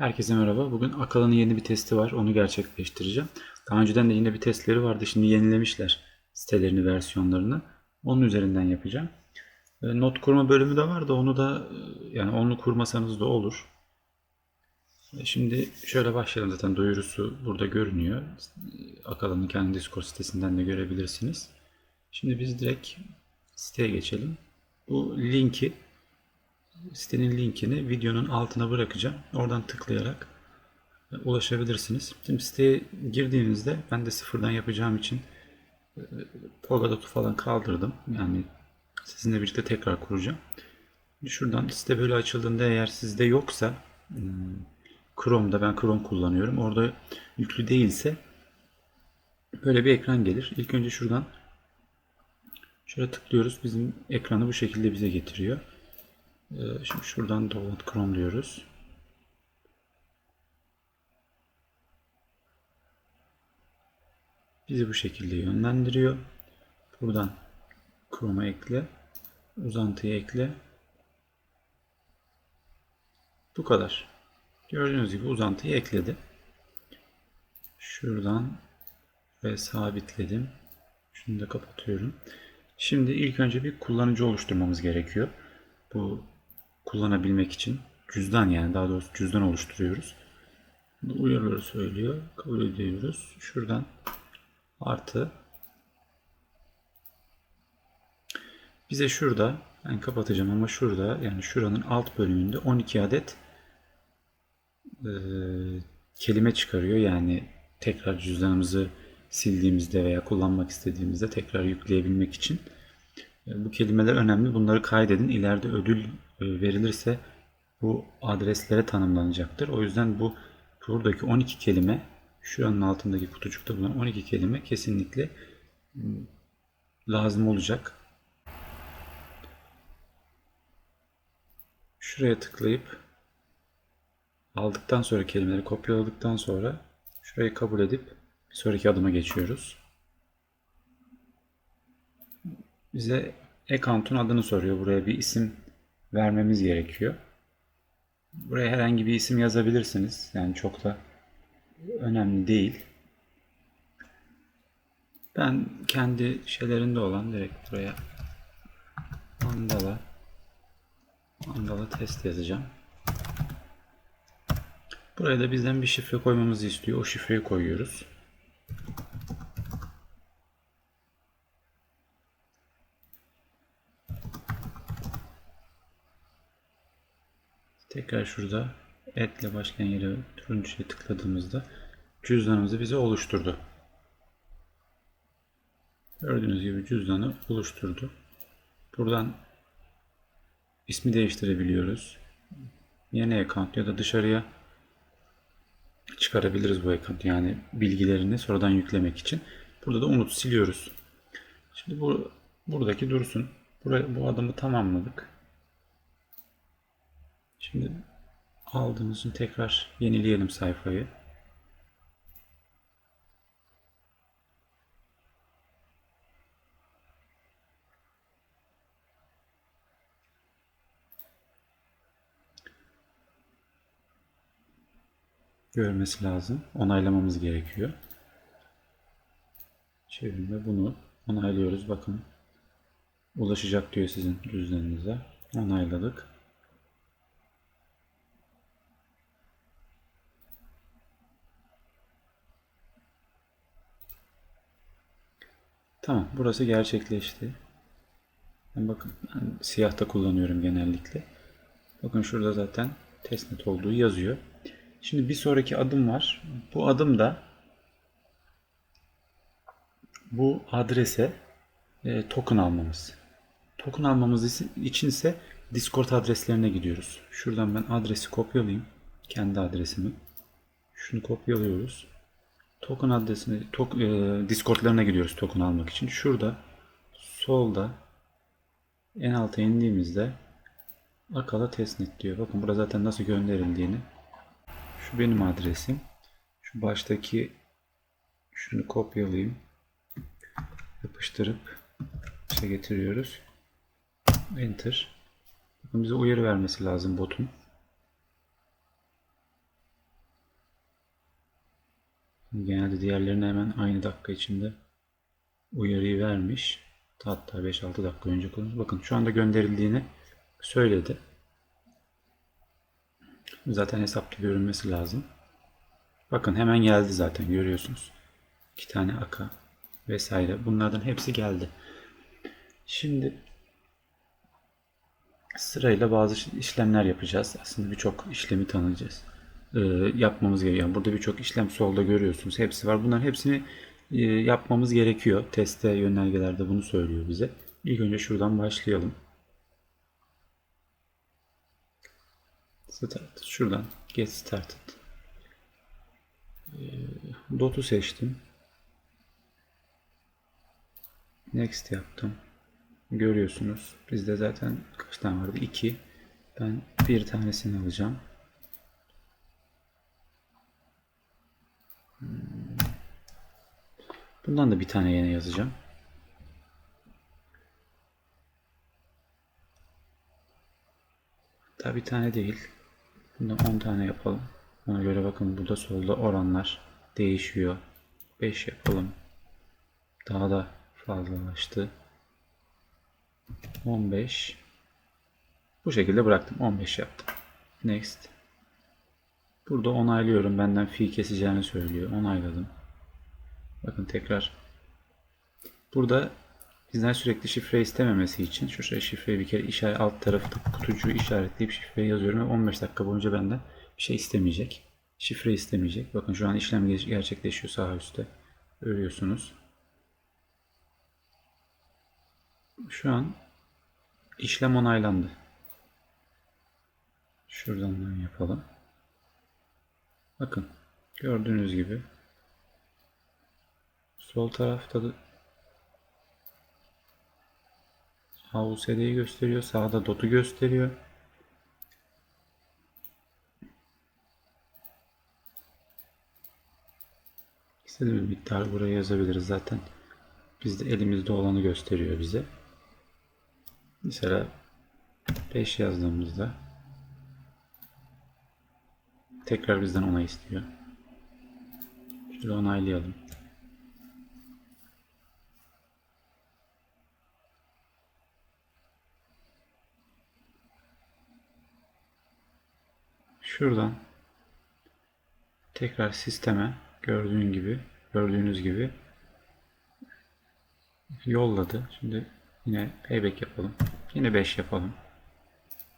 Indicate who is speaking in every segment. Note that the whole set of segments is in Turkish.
Speaker 1: Herkese merhaba. Bugün Akala'nın yeni bir testi var. Onu gerçekleştireceğim. Daha önceden de yine bir testleri vardı. Şimdi yenilemişler sitelerini, versiyonlarını. Onun üzerinden yapacağım. E, Not kurma bölümü de var da onu da e, yani onu kurmasanız da olur. E, Şimdi şöyle başlayalım zaten duyurusu burada görünüyor. Akala'nın kendi Discord sitesinden de görebilirsiniz. Şimdi biz direkt siteye geçelim. Bu linki sitenin linkini videonun altına bırakacağım. Oradan tıklayarak e, ulaşabilirsiniz. Şimdi siteye girdiğinizde ben de sıfırdan yapacağım için e, Polkadot'u falan kaldırdım. Yani sizinle birlikte tekrar kuracağım. Şuradan site böyle açıldığında eğer sizde yoksa hmm, Chrome'da ben Chrome kullanıyorum. Orada yüklü değilse böyle bir ekran gelir. İlk önce şuradan şöyle tıklıyoruz. Bizim ekranı bu şekilde bize getiriyor. Ee, Şimdi şuradan download Chrome diyoruz. Bizi bu şekilde yönlendiriyor. Buradan Chrome'a ekle. Uzantıyı ekle. Bu kadar. Gördüğünüz gibi uzantıyı ekledi. Şuradan ve sabitledim. Şunu da kapatıyorum. Şimdi ilk önce bir kullanıcı oluşturmamız gerekiyor. Bu kullanabilmek için cüzdan yani daha doğrusu cüzdan oluşturuyoruz. Uyarıları söylüyor. Kabul ediyoruz. Şuradan artı bize şurada ben kapatacağım ama şurada yani şuranın alt bölümünde 12 adet e, kelime çıkarıyor. Yani tekrar cüzdanımızı sildiğimizde veya kullanmak istediğimizde tekrar yükleyebilmek için. E, Bu kelimeler önemli. Bunları kaydedin. İleride ödül verilirse bu adreslere tanımlanacaktır. O yüzden bu buradaki 12 kelime şuranın altındaki kutucukta bulunan 12 kelime kesinlikle m, lazım olacak. Şuraya tıklayıp aldıktan sonra kelimeleri kopyaladıktan sonra şurayı kabul edip bir sonraki adıma geçiyoruz. Bize account'un adını soruyor. Buraya bir isim vermemiz gerekiyor. Buraya herhangi bir isim yazabilirsiniz. Yani çok da önemli değil. Ben kendi şeylerinde olan direkt buraya mandala mandala test yazacağım. Buraya da bizden bir şifre koymamızı istiyor. O şifreyi koyuyoruz. Tekrar şurada etle başlayan yere turuncuya tıkladığımızda cüzdanımızı bize oluşturdu. Gördüğünüz gibi cüzdanı oluşturdu. Buradan ismi değiştirebiliyoruz. Yeni account ya da dışarıya çıkarabiliriz bu account yani bilgilerini sonradan yüklemek için. Burada da unut siliyoruz. Şimdi bu buradaki dursun. Buraya, bu adımı tamamladık. Şimdi aldığımız için tekrar yenileyelim sayfayı. Görmesi lazım. Onaylamamız gerekiyor. Çevirme bunu onaylıyoruz. Bakın ulaşacak diyor sizin cüzdanınıza. Onayladık. Tamam, burası gerçekleşti. Ben bakın ben siyahta kullanıyorum genellikle. Bakın şurada zaten testnet olduğu yazıyor. Şimdi bir sonraki adım var. Bu adım da bu adrese e, token almamız. Token almamız için ise Discord adreslerine gidiyoruz. Şuradan ben adresi kopyalayayım. Kendi adresimi. Şunu kopyalıyoruz. Token adresini tok, e, Discord'larına gidiyoruz token almak için. Şurada solda en alta indiğimizde Akala testnet diyor. Bakın burada zaten nasıl gönderildiğini. Şu benim adresim. Şu baştaki şunu kopyalayayım. Yapıştırıp şey getiriyoruz. Enter. Bakın bize uyarı vermesi lazım botun. Genelde diğerlerine hemen aynı dakika içinde uyarıyı vermiş. Hatta 5-6 dakika önce kullanmış. Bakın şu anda gönderildiğini söyledi. Zaten hesapta görünmesi lazım. Bakın hemen geldi zaten görüyorsunuz. İki tane aka vesaire. Bunlardan hepsi geldi. Şimdi sırayla bazı işlemler yapacağız. Aslında birçok işlemi tanıyacağız. Ee, yapmamız gerekiyor. Yani burada birçok işlem solda görüyorsunuz. Hepsi var. Bunların hepsini e, yapmamız gerekiyor. Teste yönergelerde bunu söylüyor bize. İlk önce şuradan başlayalım. Start. Şuradan get started. Ee, Dot'u seçtim. Next yaptım. Görüyorsunuz. Bizde zaten kaç tane vardı? 2. Ben bir tanesini alacağım. Bundan da bir tane yine yazacağım. Hatta bir tane değil. Bundan 10 tane yapalım. Ona göre bakın burada solda oranlar değişiyor. 5 yapalım. Daha da fazlalaştı. 15. Bu şekilde bıraktım. 15 yaptım. Next. Burada onaylıyorum. Benden fi keseceğini söylüyor. Onayladım. Bakın tekrar. Burada bizden sürekli şifre istememesi için şuraya şifreyi bir kere işaret alt tarafta kutucuğu işaretleyip şifreyi yazıyorum ve 15 dakika boyunca benden bir şey istemeyecek. Şifre istemeyecek. Bakın şu an işlem gerçekleşiyor sağ üstte. Görüyorsunuz. Şu an işlem onaylandı. Şuradan yapalım. Bakın gördüğünüz gibi sol tarafta da AUSD'yi gösteriyor. Sağda DOT'u gösteriyor. İstediğimiz miktarı buraya yazabiliriz zaten. Bizde elimizde olanı gösteriyor bize. Mesela 5 yazdığımızda tekrar bizden onay istiyor. Şöyle onaylayalım. Şuradan tekrar sisteme gördüğün gibi gördüğünüz gibi yolladı. Şimdi yine payback yapalım. Yine 5 yapalım.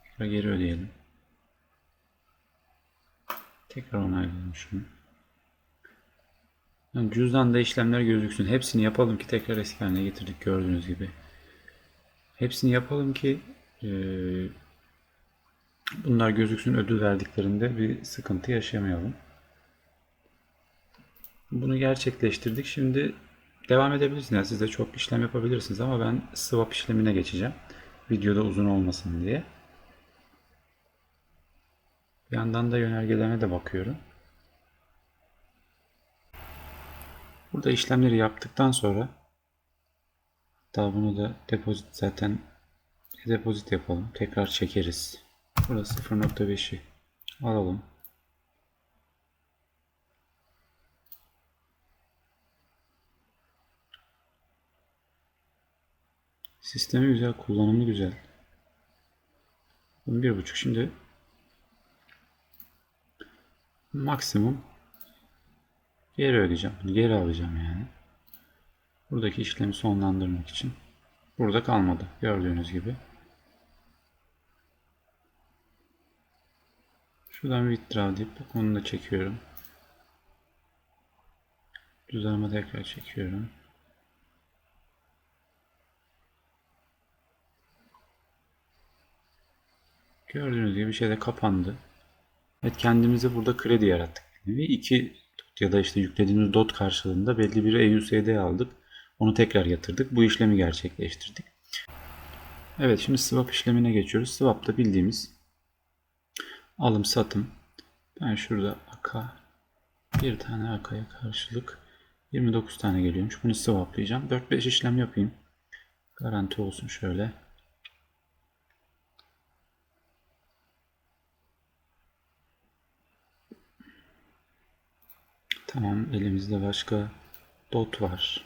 Speaker 1: Tekrar geri ödeyelim. Tekrar onaylayalım şunu. Yani cüzdanda işlemler gözüksün. Hepsini yapalım ki tekrar eski haline getirdik gördüğünüz gibi. Hepsini yapalım ki e, bunlar gözüksün ödül verdiklerinde bir sıkıntı yaşamayalım. Bunu gerçekleştirdik. Şimdi devam edebilirsiniz. Yani siz de çok işlem yapabilirsiniz ama ben swap işlemine geçeceğim. Videoda uzun olmasın diye. Bir yandan da yönergelerine de bakıyorum. Burada işlemleri yaptıktan sonra hatta bunu da depozit zaten depozit yapalım. Tekrar çekeriz. Burada 0.5'i alalım. Sistemi güzel, kullanımı güzel. Bir buçuk şimdi maksimum geri ödeyeceğim. Bunu geri alacağım yani. Buradaki işlemi sonlandırmak için. Burada kalmadı. Gördüğünüz gibi. Şuradan withdraw deyip onu da çekiyorum. Cüzdanıma tekrar çekiyorum. Gördüğünüz gibi şey de kapandı. Evet kendimize burada kredi yarattık. Ve iki ya da işte yüklediğimiz DOT karşılığında belli bir EUSD aldık. Onu tekrar yatırdık. Bu işlemi gerçekleştirdik. Evet şimdi swap işlemine geçiyoruz. Swap'ta bildiğimiz alım satım. Ben şurada AK bir tane AK'ya karşılık 29 tane geliyormuş. Bunu swaplayacağım. 4-5 işlem yapayım. Garanti olsun şöyle. Tamam elimizde başka dot var.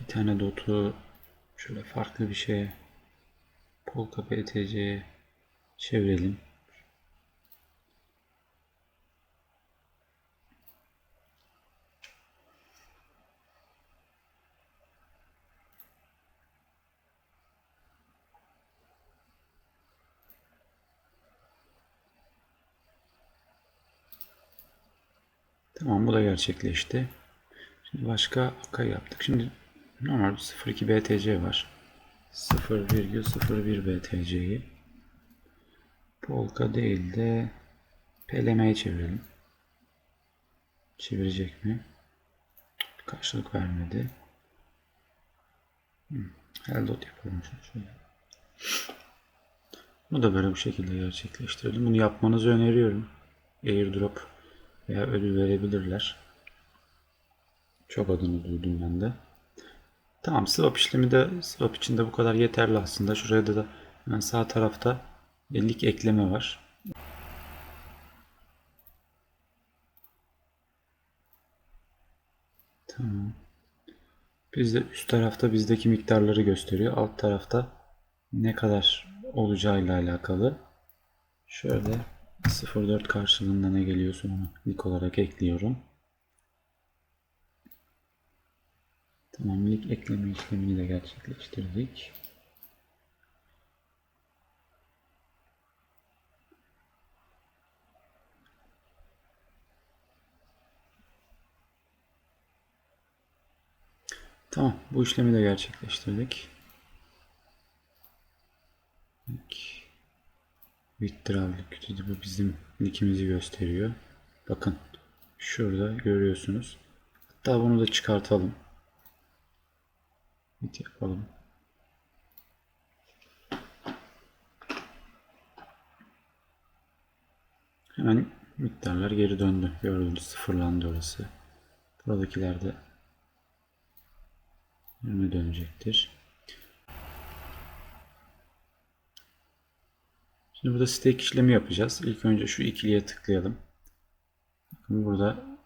Speaker 1: Bir tane dotu şöyle farklı bir şeye Polka PTC'ye çevirelim. Tamam bu da gerçekleşti. Şimdi başka aka yaptık. Şimdi normal 02 BTC var. 0,01 BTC'yi Polka değil de PLM'ye çevirelim. Çevirecek mi? Karşılık vermedi. Hmm. Heldot yapalım şunu şöyle. Bunu da böyle bu şekilde gerçekleştirelim. Bunu yapmanızı öneriyorum. Airdrop veya ödül verebilirler. Çok adını duydum ben de. Tamam swap işlemi de swap için de bu kadar yeterli aslında. Şuraya da, da hemen sağ tarafta lik ekleme var. Tamam. Bizde üst tarafta bizdeki miktarları gösteriyor. Alt tarafta ne kadar olacağıyla alakalı. Şöyle 0.4 karşılığında ne geliyorsa onu ilk olarak ekliyorum. Tamam ilk ekleme işlemini de gerçekleştirdik. Tamam bu işlemi de gerçekleştirdik. Withdrawal liquidity bu bizim linkimizi gösteriyor. Bakın şurada görüyorsunuz. Hatta bunu da çıkartalım. Bit yapalım. Hemen miktarlar geri döndü. Gördüğünüz sıfırlandı orası. Buradakiler de önüne dönecektir. Şimdi burada stake işlemi yapacağız. İlk önce şu ikiliye tıklayalım. Bakın burada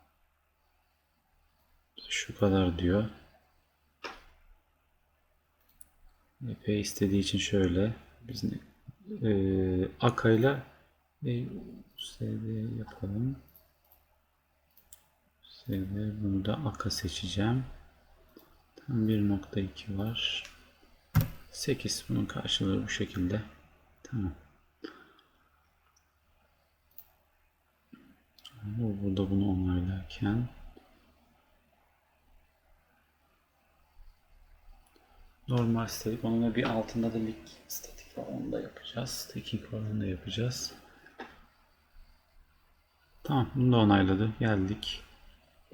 Speaker 1: şu kadar diyor. Epey istediği için şöyle biz e, Aka ile e, SD yapalım. SD bunu da Aka seçeceğim. Tam 1.2 var. 8 bunun karşılığı bu şekilde. Tamam. Burada bunu onaylarken normal statik onun bir altında da lig statik onu da yapacağız. Staking var onu da yapacağız. Tamam bunu da onayladı. Geldik.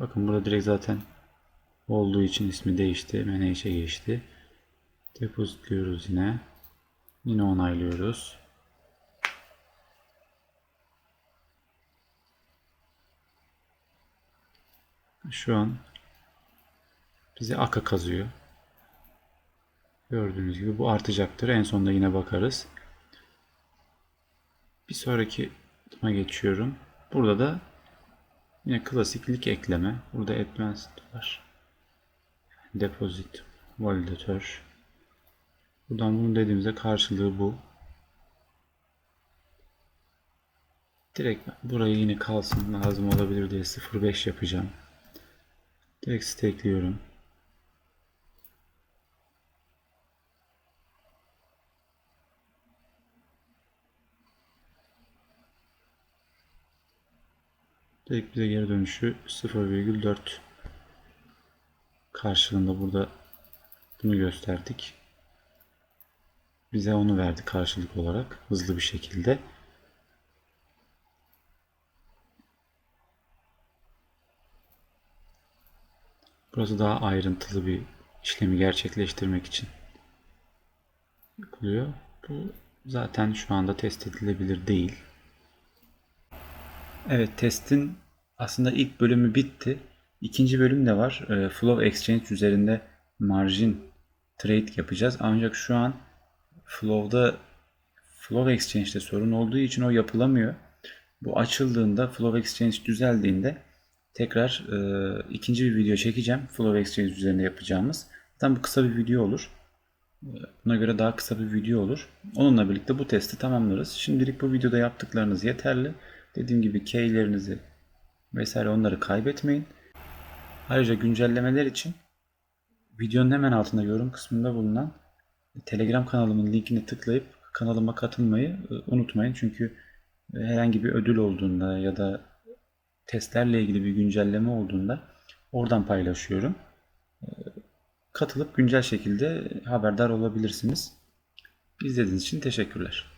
Speaker 1: Bakın burada direkt zaten olduğu için ismi değişti. Manage'e geçti. Depozitliyoruz yine. Yine onaylıyoruz. Şu an bize aka kazıyor. Gördüğünüz gibi bu artacaktır. En sonunda yine bakarız. Bir sonraki adıma geçiyorum. Burada da yine klasiklik ekleme. Burada advanced var. Deposit, validatör. Buradan bunu dediğimizde karşılığı bu. Direkt burayı yine kalsın lazım olabilir diye 0.5 yapacağım. Direkt stakeliyorum. Direkt bize geri dönüşü 0,4 karşılığında burada bunu gösterdik. Bize onu verdi karşılık olarak hızlı bir şekilde. Burası daha ayrıntılı bir işlemi gerçekleştirmek için yapılıyor. Bu zaten şu anda test edilebilir değil. Evet testin aslında ilk bölümü bitti. İkinci bölüm de var. E, Flow Exchange üzerinde margin trade yapacağız. Ancak şu an Flow'da Flow Exchange'de sorun olduğu için o yapılamıyor. Bu açıldığında Flow Exchange düzeldiğinde tekrar e, ikinci bir video çekeceğim. Flow Exchange üzerinde yapacağımız. Zaten bu kısa bir video olur. E, Buna göre daha kısa bir video olur. Onunla birlikte bu testi tamamlarız. Şimdilik bu videoda yaptıklarınız yeterli. Dediğim gibi keylerinizi vesaire onları kaybetmeyin. Ayrıca güncellemeler için videonun hemen altında yorum kısmında bulunan Telegram kanalımın linkini tıklayıp kanalıma katılmayı e, unutmayın. Çünkü herhangi bir ödül olduğunda ya da testlerle ilgili bir güncelleme olduğunda oradan paylaşıyorum. E, Katılıp güncel şekilde haberdar olabilirsiniz. İzlediğiniz için teşekkürler.